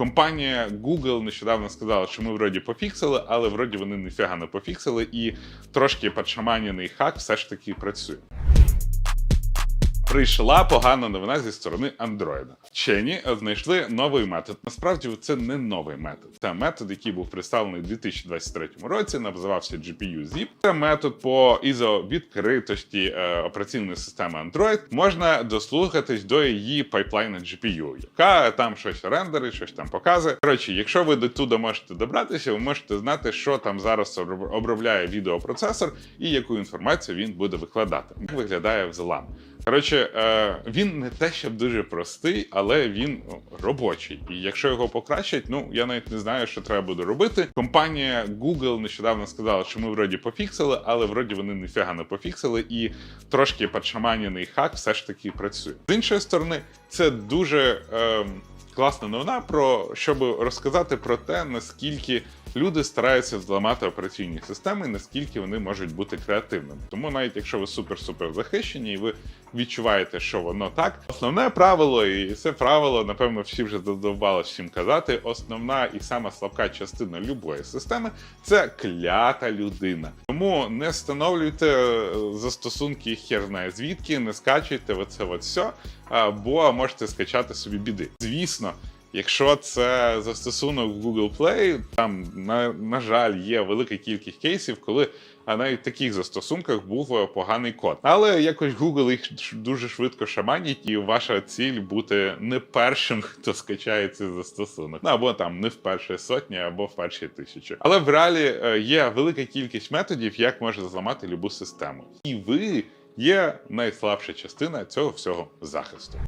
Компанія Google нещодавно сказала, що ми вроді пофіксили, але вроді вони ніфіга не пофіксили, і трошки подшаманений хак все ж таки працює. Прийшла погана новина зі сторони Android. Вчені знайшли новий метод. Насправді це не новий метод. Це метод, який був представлений у 2023 році, називався GPU Zip. Це метод по ізо відкритості е, операційної системи Android. Можна дослухатись до її пайплайна GPU, яка там щось рендерить, щось там показує. Коротше, якщо ви до туди можете добратися, ви можете знати, що там зараз оброб- обробляє відеопроцесор і яку інформацію він буде викладати. Виглядає взлам. Коротше, е, він не те, щоб дуже простий, але він ну, робочий. І якщо його покращать, ну я навіть не знаю, що треба буде робити. Компанія Google нещодавно сказала, що ми вроді пофіксили, але вроді вони ніфіга не пофіксили, і трошки подшаманіний хак все ж таки працює. З іншої сторони, це дуже. Е, Класна новина про щоб розказати про те, наскільки люди стараються зламати операційні системи, наскільки вони можуть бути креативними. Тому навіть якщо ви супер-супер захищені, і ви відчуваєте, що воно так, основне правило, і це правило, напевно, всі вже задовбали всім казати. Основна і сама слабка частина любої системи це клята людина. Тому не встановлюйте е, застосунки хер знає звідки, не скачуйте оце от все, бо можете скачати собі біди. Звісно. Якщо це застосунок Google Play, там на, на жаль є велика кількість кейсів, коли а навіть в таких застосунках був е, поганий код. Але якось Google їх дуже швидко шаманить, і ваша ціль бути не першим, хто скачає цей застосунок. Ну або там не в першій сотні, або в першій тисячі. Але в реалі е, є велика кількість методів, як можна зламати любу систему. І ви є найслабша частина цього всього захисту.